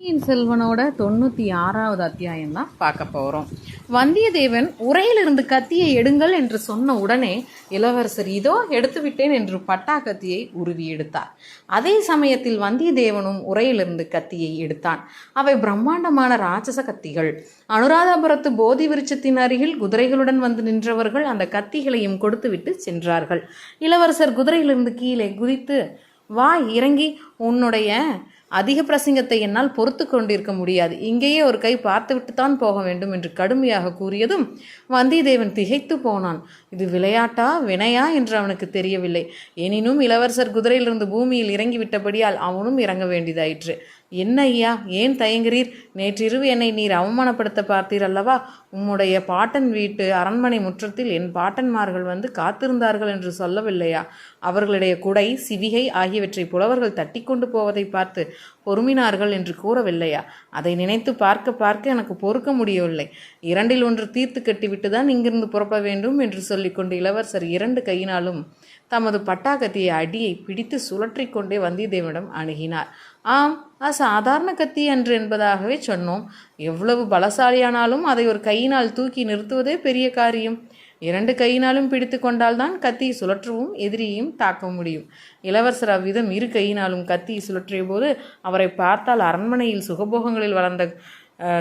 பொன்னியின் செல்வனோட தொண்ணூற்றி ஆறாவது அத்தியாயம் தான் பார்க்க போகிறோம் வந்தியத்தேவன் உரையிலிருந்து கத்தியை எடுங்கள் என்று சொன்ன உடனே இளவரசர் இதோ எடுத்து விட்டேன் என்று பட்டா கத்தியை உருவி எடுத்தார். அதே சமயத்தில் வந்தியத்தேவனும் உரையிலிருந்து கத்தியை எடுத்தான். அவை பிரம்மாண்டமான ராட்சச கத்திகள். அனுராதபுரத்து போதி விருட்சத்தின் அருகில் குதிரைகளுடன் வந்து நின்றவர்கள் அந்த கத்திகளையும் கொடுத்துவிட்டு சென்றார்கள். இளவரசர் குதிரையிலிருந்து கீழே குதித்து வா இறங்கி உன்னுடைய அதிக பிரசங்கத்தை என்னால் பொறுத்து கொண்டிருக்க முடியாது. இங்கேயே ஒரு கை பார்த்துவிட்டு தான் போக வேண்டும் என்று கடுமையாக கூறியதும் வந்தியத்தேவன் திகைத்து போனான். இது விளையாட்டா வினையா என்று அவனுக்கு தெரியவில்லை. எனினும் இளவரசர் குதிரையிலிருந்து பூமியில் இறங்கிவிட்டபடியால் அவனும் இறங்க வேண்டியதாயிற்று. என்ன ஐயா ஏன் தயங்குறீர்? நேற்றிரவு என்னை நீர் அவமானப்படுத்த பார்த்தீர் அல்லவா? உம்முடைய பாட்டன் வீட்டு அரண்மனை முற்றத்தில் என் பாட்டன்மார்கள் வந்து காத்திருந்தார்கள் என்று சொல்லவில்லையா? அவர்களுடைய குடை சிவிகை ஆகியவற்றை புலவர்கள் தட்டி கொண்டு போவதை பார்த்து பொறுமினார்கள் என்று கூறவில்லையா? அதை நினைத்து பார்க்க பார்க்க எனக்கு பொறுக்க முடியவில்லை. இரண்டில் ஒன்று தீர்த்து கட்டிவிட்டு தான் இங்கிருந்து புறப்பட வேண்டும் என்று சொல்லிக்கொண்டு இளவரசர் இரண்டு கையினாலும் தமது பட்டாக்கத்தியை அடியை பிடித்து சுழற்றி கொண்டே வந்தியத்தேவனிடம் அணுகினார். ஆம் அசாதாரண சாதாரண கத்தி அன்று என்பதாகவே சொன்னோம். எவ்வளவு பலசாலியானாலும் அதை ஒரு கையினால் தூக்கி நிறுத்துவதே பெரிய காரியம். இரண்டு கையினாலும் பிடித்து கொண்டால்தான் கத்தியை சுழற்றவும் எதிரியையும் தாக்க முடியும். இளவரசர் அவ்விதம் இரு கையினாலும் கத்தியை சுழற்றிய போது அவரை பார்த்தால் அரண்மனையில் சுகபோகங்களில் வளர்ந்த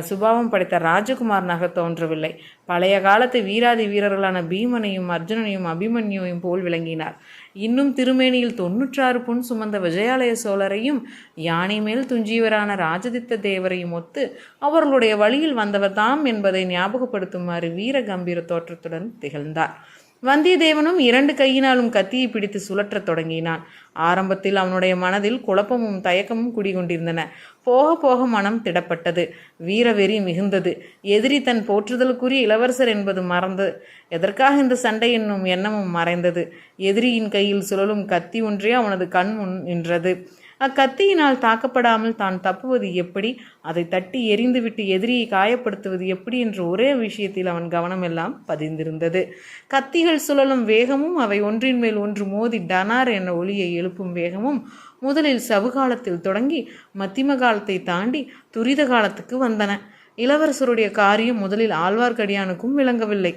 சுபாவம் படைத்த ராஜகுமாரனாக தோன்றவில்லை. பழைய காலத்து வீராதி வீரர்களான பீமனையும் அர்ஜுனனையும் அபிமன்யுவையும் போல் விளங்கினார். இன்னும் திருமேனியில் தொன்னூற்றாறு புண் சுமந்த விஜயாலய சோழரையும் யானை மேல் துஞ்சியவரான ராஜதித்த தேவரையும் ஒத்து அவர்களுடைய வழியில் வந்தவர் தாம் என்பதை ஞாபகப்படுத்துமாறு வீர கம்பீர தோற்றத்துடன் திகழ்ந்தார். வந்தியத்தேவனும் இரண்டு கையினாலும் கத்தியை பிடித்து சுழற்றத் தொடங்கினான். ஆரம்பத்தில் அவனுடைய மனதில் குழப்பமும் தயக்கமும் குடிகொண்டிருந்தன. போக போக மனம் திடப்பட்டது. வீரவெறி மிகுந்தது. எதிரி தன் போற்றுதலுக்குரிய இளவரசர் என்பது மறந்து எதற்காக இந்த சண்டை என்னும் எண்ணமும் மறைந்தது? எதிரியின் கையில் சுழலும் கத்தி ஒன்றே அவனது கண் முன் நின்றது. அக்கத்தியினால் தாக்கப்படாமல் தான் தப்புவது எப்படி? அதை தட்டி எறிந்துவிட்டு எதிரியை காயப்படுத்துவது எப்படி? என்ற ஒரே விஷயத்தில் அவன் கவனமெல்லாம் பதிந்திருந்தது. கத்திகள் சுழலும் வேகமும் அவை ஒன்றின் மேல் ஒன்று மோதி டனார் என்ற ஒளியை எழுப்பும் வேகமும் முதலில் சவுகாலத்தில் தொடங்கி மத்திம காலத்தை தாண்டி துரித காலத்துக்கு வந்தன. இளவரசருடைய காரியம் முதலில் ஆழ்வார்க்கடியானுக்கும் விளங்கவில்லை.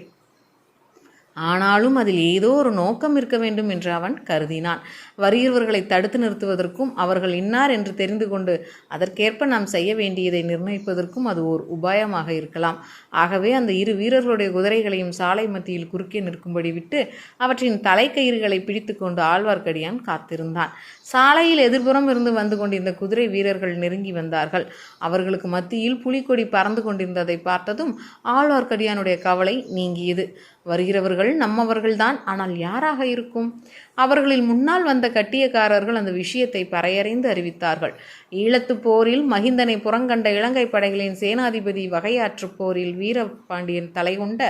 ஆனாலும் அதில் ஏதோ ஒரு நோக்கம் இருக்க வேண்டும் என்று அவன் கருதினான். வருகிறவர்களை தடுத்து நிறுத்துவதற்கும் அவர்கள் இன்னார் என்று தெரிந்து கொண்டு அதற்கேற்ப நாம் செய்ய வேண்டியதை நிர்ணயிப்பதற்கும் அது ஓர் உபாயமாக இருக்கலாம். ஆகவே அந்த இரு வீரர்களுடைய குதிரைகளையும் சாலை மத்தியில் குறுக்கே நிற்கும்படி விட்டு அவற்றின் தலைக்கயிறுகளை பிடித்து கொண்டு ஆழ்வார்க்கடியான் காத்திருந்தான். சாலையில் எதிர்புறம் இருந்து வந்து கொண்டிருந்த குதிரை வீரர்கள் நெருங்கி வந்தார்கள். அவர்களுக்கு மத்தியில் புலிக்கொடி பறந்து கொண்டிருந்ததை பார்த்ததும் ஆழ்வார்க்கடியானுடைய கவலை நீங்கியது. வருகிறவர்கள் நம்மவர்கள்தான் ஆனால் யாராக இருக்கும்? அவர்களில் முன்னால் வந்த கட்டியக்காரர்கள் அந்த விஷயத்தை பறையறைந்து அறிவித்தார்கள். ஈழத்து போரில் மகிந்தனை புறங்கண்ட இலங்கை படைகளின் சேனாதிபதி வகையாற்று போரில் வீரபாண்டியன் தலைகொண்ட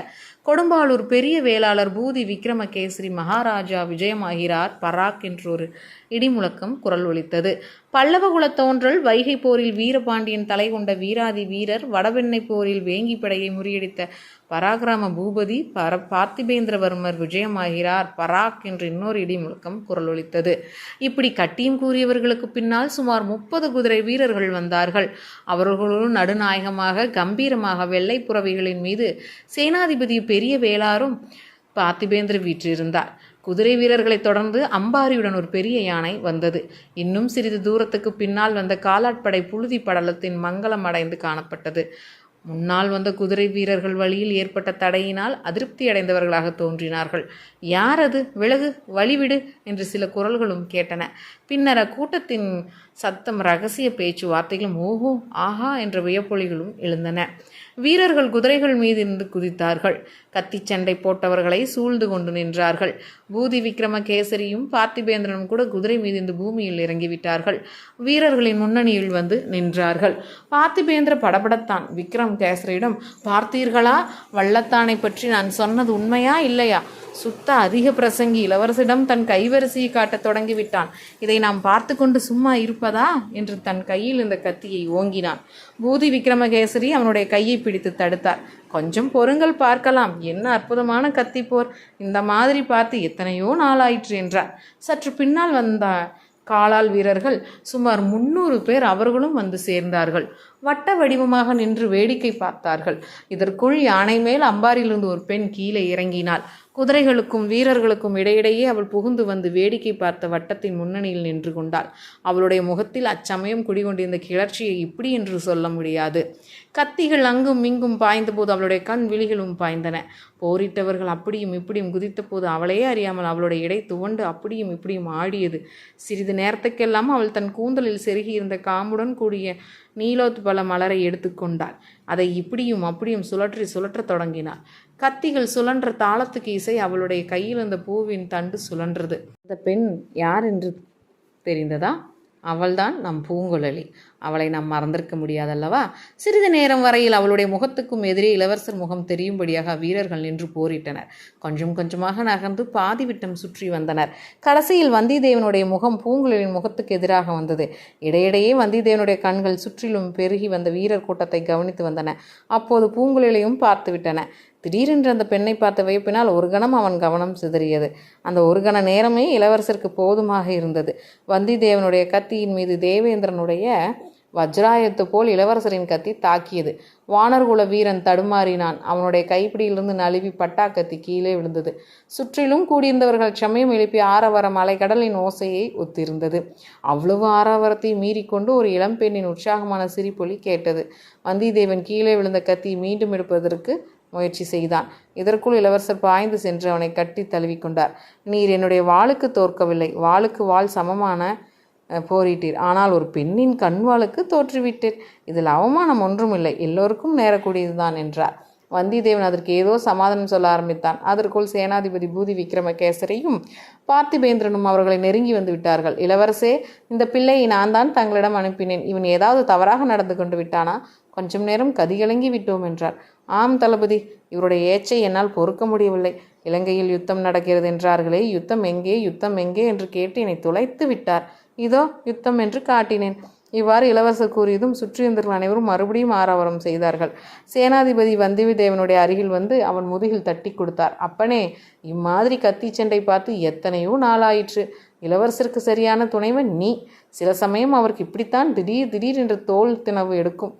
கொடும்பாளூர் பெரிய வேளாளர் பூதி விக்ரமகேசரி மகாராஜா விஜயமாகிறார் பராக் என்றொரு இடிமுழக்கம் குரல் ஒலித்தது. பல்லவ குலத்தோன்றல் வைகை போரில் வீரபாண்டியன் தலை கொண்ட வீராதி வீரர் வடவெண்ணை போரில் வேங்கி படையை முறியடித்த பராக்கிரம பூபதி பர பார்த்திபேந்திரவர்மர் விஜயமாகிறார். பராக் என்று இன்னொரு இடி முழக்கம் குரல் இப்படி கட்டியும் கூறியவர்களுக்கு பின்னால் சுமார் முப்பது குதிரை வீரர்கள் வந்தார்கள். அவர்களுடன் நடுநாயகமாக கம்பீரமாக வெள்ளை புறவிகளின் மீது சேனாதிபதி பெரிய வேளாரும் பார்த்திபேந்திர வீற்றிருந்தார். குதிரை வீரர்களைத் தொடர்ந்து அம்பாரியுடன் ஒரு பெரிய யானை வந்தது. இன்னும் சிறிது தூரத்துக்கு பின்னால் வந்த காலாட்படை புழுதி படலத்தின் மங்களம் அடைந்து காணப்பட்டது. முன்னால் வந்த குதிரை வீரர்கள் வழியில் ஏற்பட்ட தடையினால் அதிருப்தி அடைந்தவர்களாக தோன்றினார்கள். யார் அது? விலகு வழிவிடு என்று சில குரல்களும் கேட்டன. பின்னர் அக்கூட்டத்தின் சத்தம் ரகசிய பேச்சுவார்த்தைகளும் ஓஹோ ஆஹா என்ற வியப்பொலிகளும் எழுந்தன. வீரர்கள் குதிரைகள் மீது இருந்து குதித்தார்கள். கத்தி சண்டை போட்டவர்களை சூழ்ந்து கொண்டு நின்றார்கள். பூதி விக்ரமகேசரியும் பார்த்திபேந்திரனும் கூட குதிரை மீது இந்த பூமியில் இறங்கிவிட்டார்கள். வீரர்களின் முன்னணியில் வந்து நின்றார்கள். பார்த்திபேந்திர படபடத்தான். விக்ரம் கேசரியிடம் பார்த்தீர்களா? வள்ளத்தானை பற்றி நான் சொன்னது உண்மையா இல்லையா? சுத்த அதிக பிரசங்கி இளவரசிடம் தன் கைவரிசையை காட்டத் தொடங்கிவிட்டான். இதை நாம் பார்த்து கொண்டு சும்மா இருப்பதா? என்று தன் கையில் இந்த கத்தியை ஓங்கினான். பூதி விக்ரமகேசரி அவனுடைய கையை பிடித்து தடுத்தார். கொஞ்சம் பொறுங்கள் பார்க்கலாம். என்ன அற்புதமான கத்தி போர். இந்த மாதிரி பார்த்து எத்தனையோ நாளாயிற்று என்றார். சற்று பின்னால் வந்த காலால் வீரர்கள் சுமார் முன்னூறு பேர் அவர்களும் வந்து சேர்ந்தார்கள். வட்ட வடிவமாக நின்று வேடிக்கை பார்த்தார்கள். இதற்குள் யானை மேல் அம்பாரிலிருந்து ஒரு பெண் கீழே இறங்கினாள். குதிரைகளுக்கும் வீரர்களுக்கும் இடையிடையே அவள் புகுந்து வந்து வேடிக்கை பார்த்த வட்டத்தின் முன்னணியில் நின்று கொண்டாள். அவளுடைய முகத்தில் அச்சமயம் குடிகொண்டிருந்த கிளர்ச்சியை இப்படி என்று சொல்ல முடியாது. கத்திகள் அங்கும் இங்கும் பாய்ந்தபோது அவளுடைய கண் விழிகளும் பாய்ந்தன. போரிட்டவர்கள் அப்படியும் இப்படியும் குதித்தபோது அவளையே அறியாமல் அவளுடைய இடை துவண்டு அப்படியும் இப்படியும் ஆடியது. சிறிது நேரத்துக்கெல்லாம் அவள் தன் கூந்தலில் செருகியிருந்த காம்புடன் கூடிய நீலோத் பல மலரை எடுத்துக்கொண்டாள் அதை இப்படியும் அப்படியும் சுழற்றி சுழற்றத் தொடங்கினாள் கத்திகள் சுழன்ற தாளத்துக்கு இசை அவளுடைய கையில் அந்த பூவின் தண்டு சுழன்றது. அந்த பெண் யார் என்று தெரிந்ததா? அவள்தான் நம் பூங்குழலி. அவளை நாம் மறந்திருக்க முடியாதல்லவா? சிறிது நேரம் வரையில் அவளுடைய முகத்துக்கும் எதிரே இளவரசர் முகம் தெரியும்படியாக வீரர்கள் நின்று போரிட்டனர். கொஞ்சம் கொஞ்சமாக நகர்ந்து பாதி விட்டம் சுற்றி வந்தனர். கடைசியில் வந்தியத்தேவனுடைய முகம் பூங்குழலின் முகத்துக்கு எதிராக வந்தது. இடையிடையே வந்தியத்தேவனுடைய கண்கள் சுற்றிலும் பெருகி வந்த வீரர் கூட்டத்தை கவனித்து வந்தன. அப்போது பூங்குழலியும் பார்த்து விட்டன திடீரென்று அந்த பெண்ணை பார்த்த வியப்பினால் ஒரு கணம் அவன் கவனம் சிதறியது. அந்த ஒரு கண நேரமே இளவரசருக்கு போதுமாக இருந்தது. வந்திதேவனுடைய கத்தியின் மீது தேவேந்திரனுடைய வஜ்ராயத்து போல் இளவரசரின் கத்தி தாக்கியது. வானர்குல வீரன் தடுமாறினான். அவனுடைய கைப்பிடியிலிருந்து நழுவி பட்டா கத்தி கீழே விழுந்தது. சுற்றிலும் கூடியிருந்தவர்கள் சமயம் எழுப்பி ஆரவரம் அலைக்கடலின் ஓசையை ஒத்திருந்தது. அவ்வளவு ஆரவாரத்தை மீறிக்கொண்டு ஒரு இளம்பெண்ணின் உற்சாகமான சிரிப்பொலி கேட்டது. வந்திதேவன் கீழே விழுந்த கத்தி மீண்டும் எடுப்பதற்கு முயற்சி செய்தான். இதற்குள் இளவரசர் பாய்ந்து சென்று அவனை கட்டி தழுவிக்கொண்டார். நீர் என்னுடைய வாளுக்கு தோற்கவில்லை. வாளுக்கு வாள் சமமான போரிட்டீர். ஆனால் ஒரு பெண்ணின் கண்வாளுக்கு தோற்றுவிட்டீர். இதில் அவமானம் ஒன்றுமில்லை. எல்லோருக்கும் நேரக்கூடியதுதான் என்றார். வந்திதேவன் அதற்கு ஏதோ சமாதானம் சொல்ல ஆரம்பித்தான். அதற்குள் சேனாதிபதி பூதி விக்ரமகேசரியும் பார்த்திபேந்திரனும் அவர்களை நெருங்கி வந்து விட்டார்கள். இளவரசே இந்த பிள்ளையை நான் தான் தங்களிடம் அனுப்பினேன். இவன் ஏதாவது தவறாக நடந்து கொண்டு விட்டானா? கொஞ்சம் நேரம் கதிகலங்கி விட்டோம் என்றார். ஆம் தளபதி. இவருடைய ஏச்சை என்னால் பொறுக்க முடியவில்லை. இலங்கையில் யுத்தம் நடக்கிறது என்றார்களே யுத்தம் எங்கே யுத்தம் எங்கே என்று கேட்டு என்னை துளைத்து விட்டார். இதோ யுத்தம் என்று காட்டினேன். இவ்வாறு இளவரசர் கூறியதும் சுற்றியிருந்தவர்கள் அனைவரும் மறுபடியும் ஆரவாரம் செய்தார்கள். சேனாதிபதி வந்திவிதேவனுடைய அருகில் வந்து அவன் முதுகில் தட்டி கொடுத்தார். அப்பனே இம்மாதிரி கத்தி சண்டை பார்த்து எத்தனையோ நாளாயிற்று. இளவரசருக்கு சரியான துணைவன் நீ. சில சமயம் அவருக்கு இப்படித்தான் திடீர் திடீர் என்று தோல் திணவு எடுக்கும்.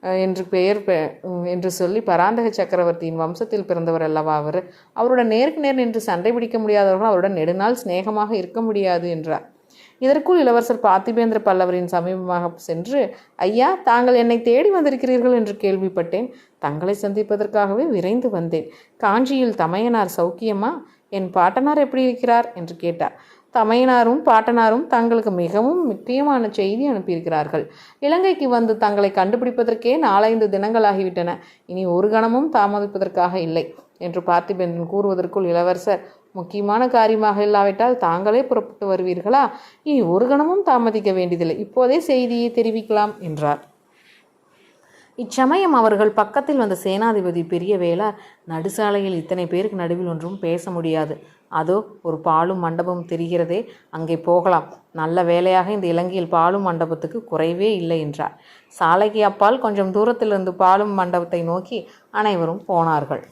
என்று பெயர் பெ- என்று சொல்லி பராந்தக சக்கரவர்த்தியின் வம்சத்தில் பிறந்தவர் அல்லவா அவர். அவருடன் நேருக்கு நேர் நின்று சண்டை பிடிக்க முடியாதவர்கள் அவருடன் நெடுநாள் சிநேகமாக இருக்க முடியாது என்றார். இதற்குள் இளவரசர் பார்த்திபேந்திர பல்லவரின் சமீபமாக சென்று ஐயா தாங்கள் என்னை தேடி வந்திருக்கிறீர்கள் என்று கேள்விப்பட்டேன். தங்களை சந்திப்பதற்காகவே விரைந்து வந்தேன். காஞ்சியில் தமையனார் சௌக்கியமா? என் பாட்டனார் எப்படி இருக்கிறார்? என்று கேட்டார். தமையனாரும் பாட்டனாரும் தங்களுக்கு மிகவும் முக்கியமான செய்தி அனுப்பியிருக்கிறார்கள். இலங்கைக்கு வந்து தங்களை கண்டுபிடிப்பதற்கே நாலைந்து தினங்களாகிவிட்டன. இனி ஒரு கணமும் தாமதிப்பதற்காக இல்லை என்று பார்த்திபேந்திரன் கூறுவதற்குள் இளவரசர் முக்கியமான காரியமாக இல்லாவிட்டால் தாங்களே புறப்பட்டு வருவீர்களா? இனி ஒரு கணமும் தாமதிக்க வேண்டியதில்லை. இப்போதே செய்தியை தெரிவிக்கலாம் என்றார். இச்சமயம் அவர்கள் பக்கத்தில் வந்த சேனாதிபதி பெரிய வேளார் நடுசாலையில் இத்தனை பேருக்கு நடுவில் ஒன்றும் பேச முடியாது. அதோ ஒரு பாலும் மண்டபம் தெரிகிறதே அங்கே போகலாம். நல்ல வேலையாக இந்த இலங்கையில் பாலும் மண்டபத்துக்கு குறைவே இல்லை என்றார். சாலைக்கு அப்பால் கொஞ்சம் தூரத்தில் இருந்து பாலும் மண்டபத்தை நோக்கி அனைவரும் போனார்கள்.